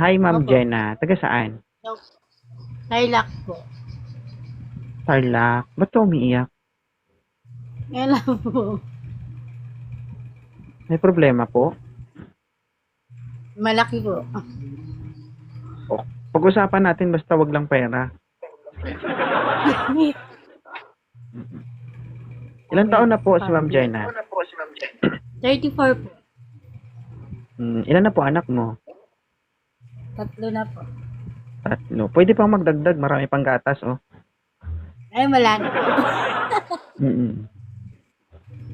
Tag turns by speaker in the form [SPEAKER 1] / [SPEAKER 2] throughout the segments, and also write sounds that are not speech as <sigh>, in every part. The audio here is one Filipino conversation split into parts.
[SPEAKER 1] Hi, Ma'am
[SPEAKER 2] Opo.
[SPEAKER 1] Jenna. Taga saan?
[SPEAKER 2] Lilac po.
[SPEAKER 1] Tarlac. Ba't ka umiiyak?
[SPEAKER 2] Yan lang po.
[SPEAKER 1] May problema po?
[SPEAKER 2] Malaki po.
[SPEAKER 1] Pag-usapan natin basta wag lang pera. <laughs> Ilan taon na po si Ma'am Jenna?
[SPEAKER 2] 34 po.
[SPEAKER 1] Hmm, ilan na po anak mo?
[SPEAKER 2] Tatlo na po.
[SPEAKER 1] Tatlo. Pwede pang magdagdag. Marami pang gatas, oh.
[SPEAKER 2] Ay, wala na po. <laughs>
[SPEAKER 1] Mm-mm.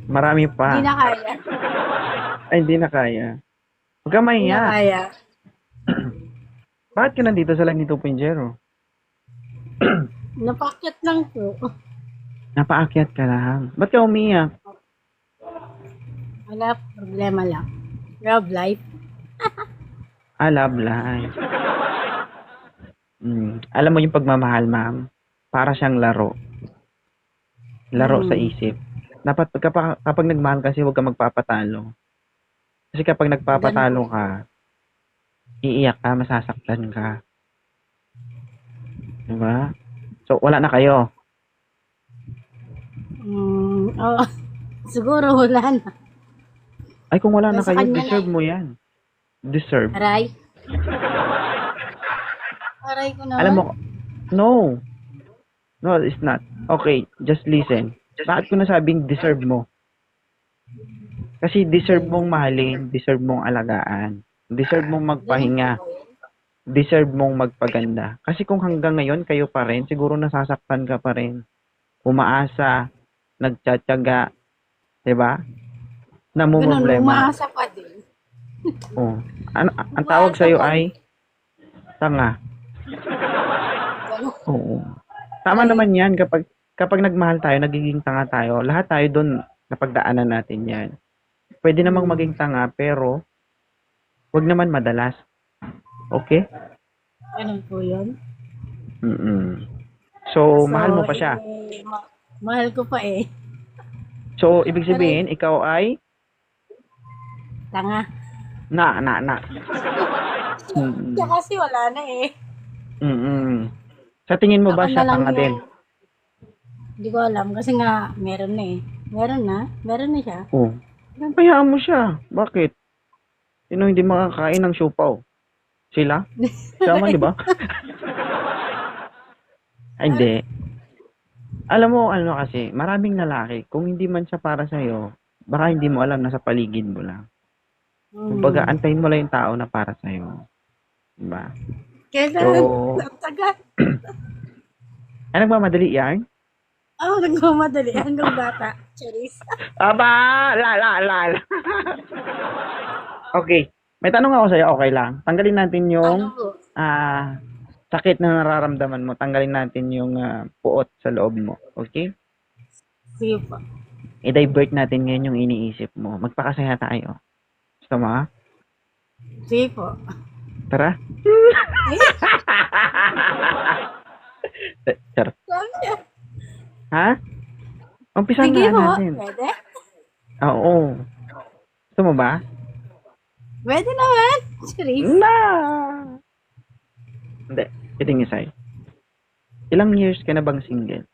[SPEAKER 1] Marami pa.
[SPEAKER 2] Hindi na kaya.
[SPEAKER 1] Ay, hindi na kaya. Huwag ka
[SPEAKER 2] Hindi na
[SPEAKER 1] mahiya.
[SPEAKER 2] kaya. <clears throat>
[SPEAKER 1] Bakit ka nandito sa Lagni 2.0?
[SPEAKER 2] Napakyat lang po.
[SPEAKER 1] Napaakyat ka lang. Ba't ka umiyak?
[SPEAKER 2] Wala, problema lang. Love life.
[SPEAKER 1] Ah, love life. Mm. Alam mo yung pagmamahal, ma'am? Para siyang laro. Laro
[SPEAKER 2] Mm.
[SPEAKER 1] sa isip. Dapat kapag, kapag nagmahal kasi huwag ka magpapatalo. Kasi kapag nagpapatalo ka, iiyak ka, masasaktan ka. Diba? So, wala na kayo.
[SPEAKER 2] Mm, oh, <laughs> siguro wala na.
[SPEAKER 1] Ay, kung wala na
[SPEAKER 2] Nasa
[SPEAKER 1] kayo,
[SPEAKER 2] na
[SPEAKER 1] deserve mo yan. Deserve.
[SPEAKER 2] Aray. Aray ko naman.
[SPEAKER 1] Alam mo, no. No, it's not. Okay, just listen. Bakit ko nasabing deserve mo? Kasi deserve mong mahalin, deserve mong alagaan, deserve mong magpahinga, deserve mong magpaganda. Kasi kung hanggang ngayon kayo pa rin, siguro nasasaktan ka pa rin. Umaasa, nagtsatsaga, 'di ba?
[SPEAKER 2] Ganun,
[SPEAKER 1] Namumroblema.
[SPEAKER 2] umaasa pa din. <laughs>
[SPEAKER 1] Oh. Ano, ang tawag sa iyo ay tanga. Oo. Tama naman 'yan kapag kapag nagmahal tayo, nagiging tanga tayo. Lahat tayo doon napagdaanan natin 'yan. Pwede namang maging tanga pero wag naman madalas. Okay?
[SPEAKER 2] Ganun po yun.
[SPEAKER 1] Mm. So, mahal mo pa siya.
[SPEAKER 2] eh, ma- mahal ko pa eh.
[SPEAKER 1] So, ibig sabihin ikaw ay
[SPEAKER 2] Tanga.
[SPEAKER 1] Na na na. Mm.
[SPEAKER 2] Siya kasi wala na eh.
[SPEAKER 1] Mm. Sa tingin mo ba
[SPEAKER 2] Ako
[SPEAKER 1] siya
[SPEAKER 2] na lang
[SPEAKER 1] tanga din?
[SPEAKER 2] Hindi ko alam kasi nga meron na eh. Meron na. Meron na siya.
[SPEAKER 1] Oh. Hayaan mo siya. Bakit? Sino hindi makakain ng siopaw? Sila? Sama, di ba? <laughs> Ay, hindi. Alam mo, ano kasi, maraming lalaki, kung hindi man siya para sa'yo, baka hindi mo alam, nasa paligid mo lang.
[SPEAKER 2] Mm.
[SPEAKER 1] Kumbaga, antayin mo lang yung tao na para sa'yo. Diba?
[SPEAKER 2] Kailan?
[SPEAKER 1] So-
[SPEAKER 2] Ang tagal.
[SPEAKER 1] Ay, <clears throat> nagmamadali yan?
[SPEAKER 2] Oh, nagmamadali. Hanggang bata. Charis.
[SPEAKER 1] Aba! La, la, la, la. okay. May tanong ako sa'yo, okay lang. Tanggalin natin yung
[SPEAKER 2] Ano
[SPEAKER 1] ah sakit na nararamdaman mo. Tanggalin natin yung ah, puot sa loob mo. Okay?
[SPEAKER 2] Sige po.
[SPEAKER 1] I-divert natin ngayon yung iniisip mo. Magpakasaya tayo. Ha?
[SPEAKER 2] Sige po.
[SPEAKER 1] Tara. <laughs> Tara. Ha? Umpisa
[SPEAKER 2] Sige
[SPEAKER 1] na
[SPEAKER 2] po.
[SPEAKER 1] natin.
[SPEAKER 2] Pwede?
[SPEAKER 1] Oo. Gusto mo ba?
[SPEAKER 2] Pwede naman. Charis.
[SPEAKER 1] Na! Hindi. Kidding aside. Ilang years ka na bang single?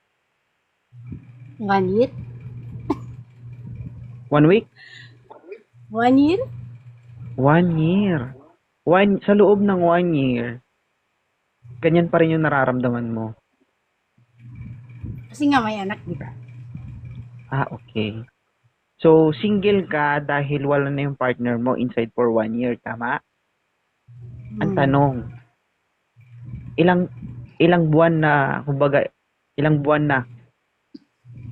[SPEAKER 2] One year?
[SPEAKER 1] One week?
[SPEAKER 2] One year?
[SPEAKER 1] One year. One, sa loob ng one year, ganyan pa rin yung nararamdaman mo.
[SPEAKER 2] Kasi nga may anak, di ba?
[SPEAKER 1] Ah, okay. So, single ka dahil wala na yung partner mo inside for one year, tama? Ang
[SPEAKER 2] Hmm.
[SPEAKER 1] tanong, ilang ilang buwan na, kumbaga, ilang buwan na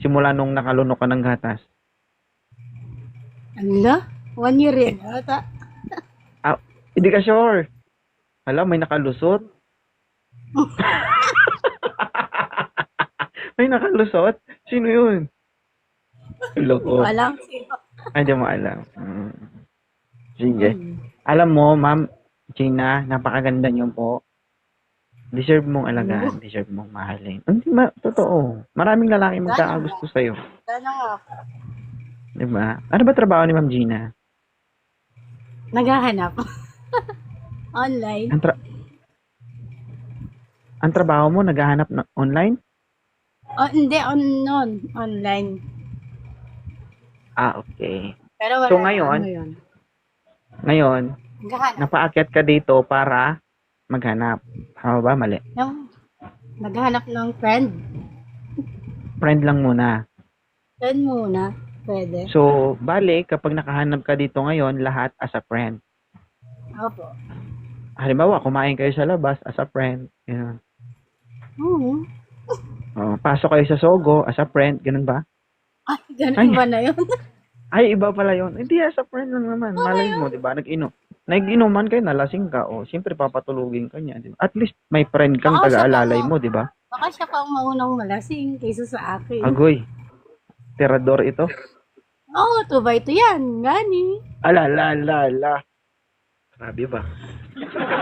[SPEAKER 1] simula nung nakalunok ka ng gatas?
[SPEAKER 2] Ano? One year rin. Ata.
[SPEAKER 1] Hindi ka sure. Alam, may nakalusot. <laughs> may nakalusot? Sino yun? Loko.
[SPEAKER 2] Walang sino.
[SPEAKER 1] Ay, di mo alam. Mm. Sige.
[SPEAKER 2] Hmm.
[SPEAKER 1] Alam mo, ma'am Gina, napakaganda niyo po. Deserve mong alagaan, deserve mong mahalin. Hindi ma, totoo. Maraming lalaki magkakagusto sa'yo.
[SPEAKER 2] Sana nga.
[SPEAKER 1] Di ba? Ano ba trabaho ni Ma'am Gina?
[SPEAKER 2] Naghahanap. <laughs> Online.
[SPEAKER 1] Ang, tra- ang trabaho mo, naghahanap na online?
[SPEAKER 2] Oh, hindi, on, on, online.
[SPEAKER 1] Ah, okay.
[SPEAKER 2] Pero wala
[SPEAKER 1] So, ngayon?
[SPEAKER 2] ano yun.
[SPEAKER 1] Ngayon,
[SPEAKER 2] Naghahanap.
[SPEAKER 1] napaakyat ka dito para maghanap. Tama ba? Mali.
[SPEAKER 2] Yung, naghahanap ng friend.
[SPEAKER 1] Friend lang muna.
[SPEAKER 2] Friend muna. Pwede.
[SPEAKER 1] So, bale, kapag nakahanap ka dito ngayon, lahat as a friend.
[SPEAKER 2] Opo.
[SPEAKER 1] Halimbawa, kumain kayo sa labas as a friend. Ganun.
[SPEAKER 2] Oo.
[SPEAKER 1] Oh, pasok kayo sa Sogo as a friend. Ganun ba?
[SPEAKER 2] Ay, ganun
[SPEAKER 1] Ay.
[SPEAKER 2] ba na yun? <laughs>
[SPEAKER 1] Ay, iba pala yon. Hindi, as a friend lang naman. Malay mo, di ba? Nag-inom. Nag-inuman kayo, nalasing ka. O, siyempre, papatulugin ka niya. Di ba? At least, may friend kang
[SPEAKER 2] Oo, siya
[SPEAKER 1] taga-alalay
[SPEAKER 2] pa,
[SPEAKER 1] mo, di ba?
[SPEAKER 2] Baka siya pa ang maunang malasing kaysa sa akin.
[SPEAKER 1] Agoy. Tirador ito.
[SPEAKER 2] Oo, oh, two by two yan. Gani.
[SPEAKER 1] Ala, la, la, la. Grabe ba?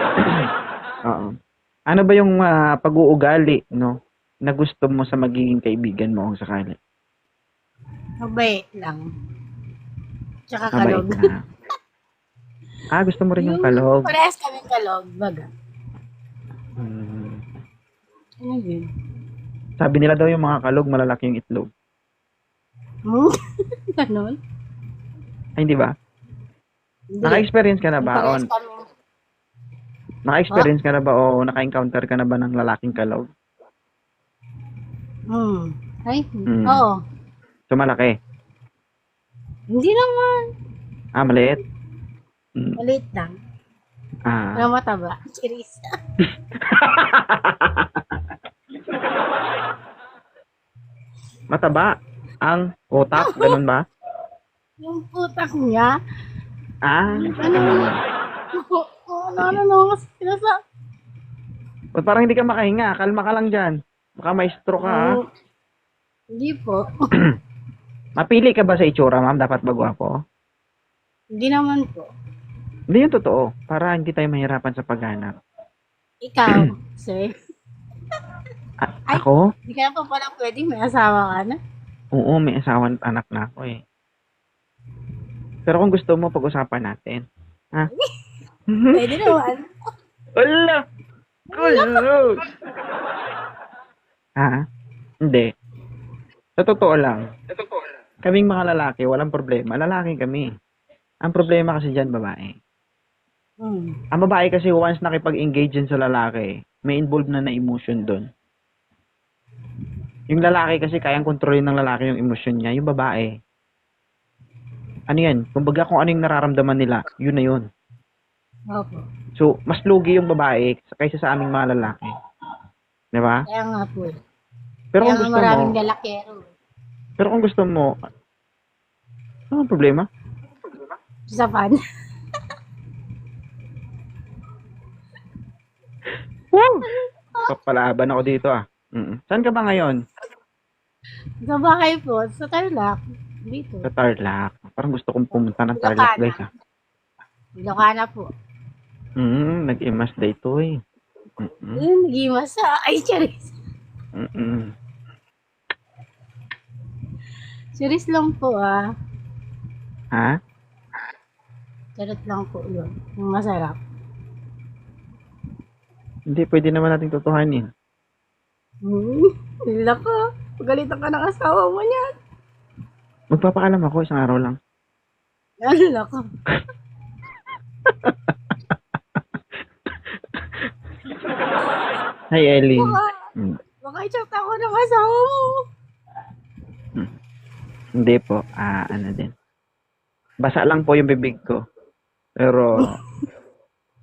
[SPEAKER 1] <laughs> Oo. Ano ba yung ah, pag-uugali, no? Na gusto mo sa magiging kaibigan mo kung sakali?
[SPEAKER 2] Mabait lang. Tsaka
[SPEAKER 1] Mabait
[SPEAKER 2] kalog.
[SPEAKER 1] na. Ah, gusto mo rin yung kalog.
[SPEAKER 2] Parehas kami kalog. Baga.
[SPEAKER 1] Hmm.
[SPEAKER 2] Ano yun?
[SPEAKER 1] Sabi nila daw yung mga kalog, malalaki yung itlog.
[SPEAKER 2] Hmm? <laughs> Ganon?
[SPEAKER 1] Ay, hindi ba? Naka-experience ka na ba? O,
[SPEAKER 2] Parehas kami.
[SPEAKER 1] naka-experience ka na ba o naka-encounter ka na ba ng lalaking kalog?
[SPEAKER 2] Hmm. Ay,
[SPEAKER 1] Hmm.
[SPEAKER 2] oo.
[SPEAKER 1] So, malaki.
[SPEAKER 2] Hindi naman.
[SPEAKER 1] Ah, maliit. Hmm.
[SPEAKER 2] Maliit lang.
[SPEAKER 1] Ah.
[SPEAKER 2] Pero mataba. <laughs> Cheers.
[SPEAKER 1] Mataba. Ang utak, <laughs> ganun ba?
[SPEAKER 2] Yung putak niya.
[SPEAKER 1] Ah.
[SPEAKER 2] Ano? Oo, ano, ano, ano, kasi pinasa.
[SPEAKER 1] Ba't parang hindi ka makahinga? Kalma ka lang dyan. Baka may stroke ka, ah.
[SPEAKER 2] Oo. Hindi po. <clears throat>
[SPEAKER 1] Mapili ka ba sa itsura, ma'am? Dapat ba gwapo?
[SPEAKER 2] Hindi naman po.
[SPEAKER 1] Hindi yung totoo. Para hindi tayo mahirapan sa paghanap.
[SPEAKER 2] Ikaw, <clears throat> sir.
[SPEAKER 1] A-
[SPEAKER 2] Ay.
[SPEAKER 1] ako?
[SPEAKER 2] Hindi ka na pa pala pwede. May asawa ka na.
[SPEAKER 1] Oo, may asawan at anak na ako eh. Pero kung gusto mo, pag-usapan natin. Ha? <laughs>
[SPEAKER 2] Pwede naman.
[SPEAKER 1] Wala! Kulo! Ha? Hindi. Sa totoo lang. Kaming mga lalaki, walang problema. Lalaki kami. Ang problema kasi dyan, babae.
[SPEAKER 2] Hmm.
[SPEAKER 1] Ang babae kasi once nakipag-engage dyan sa lalaki, may involved na na emotion doon. Yung lalaki kasi kayang kontrolin ng lalaki yung emosyon niya. Yung babae, ano yan? Kumbaga kung ano yung nararamdaman nila, yun na yun.
[SPEAKER 2] Opo.
[SPEAKER 1] So, mas lugi yung babae kaysa sa aming mga lalaki. Di ba?
[SPEAKER 2] Kaya nga po. eh.
[SPEAKER 1] Pero
[SPEAKER 2] Kaya
[SPEAKER 1] kung gusto
[SPEAKER 2] maraming
[SPEAKER 1] mo,
[SPEAKER 2] lalakero.
[SPEAKER 1] pero kung gusto mo, ano ang problema?
[SPEAKER 2] Sa pan. <laughs>
[SPEAKER 1] Wow! Papalaban ako dito ah. Mm. Saan ka ba ngayon?
[SPEAKER 2] Sa bahay po. Sa Tarlac. Dito.
[SPEAKER 1] Sa Tarlac. Parang gusto kong pumunta ng Tarlac
[SPEAKER 2] Ilocana.
[SPEAKER 1] guys ah.
[SPEAKER 2] Ilocana po.
[SPEAKER 1] Mm, nag-imas day to eh. Mm-mm.
[SPEAKER 2] Ayun, nagimas sa. Ay, charis.
[SPEAKER 1] Mm-mm.
[SPEAKER 2] Charis lang po ah.
[SPEAKER 1] Ha?
[SPEAKER 2] Charot lang po yun. Masarap.
[SPEAKER 1] Hindi, pwede naman nating totohanin.
[SPEAKER 2] Hmm. Nila ko. Pagalitan ka ng asawa mo niyan.
[SPEAKER 1] Magpapaalam ako isang araw lang.
[SPEAKER 2] Nalala ko. <laughs>
[SPEAKER 1] Hi, Ellie.
[SPEAKER 2] Baka,
[SPEAKER 1] Mm.
[SPEAKER 2] baka i-chat ako ng asawa mo.
[SPEAKER 1] Hindi po. Ah, ano din. Basa lang po yung bibig ko. Pero,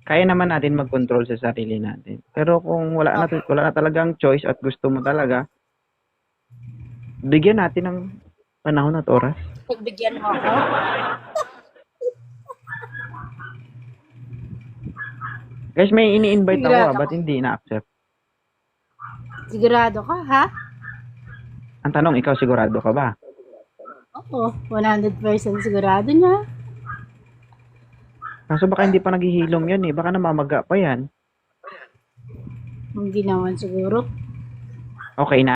[SPEAKER 1] kaya naman natin mag-control sa sarili natin. Pero kung wala na, wala na talagang choice at gusto mo talaga, bigyan natin ng panahon at oras.
[SPEAKER 2] Pagbigyan mo ako.
[SPEAKER 1] Guys, may ini-invite ako,
[SPEAKER 2] Sigurado
[SPEAKER 1] ah, ba't hindi na-accept?
[SPEAKER 2] Sigurado ka, ha?
[SPEAKER 1] Ang tanong, ikaw sigurado ka ba?
[SPEAKER 2] Oo, 100% sigurado niya.
[SPEAKER 1] Kaso baka hindi pa naghihilom yan eh. Baka namamaga pa yan.
[SPEAKER 2] Hindi naman siguro.
[SPEAKER 1] Okay na.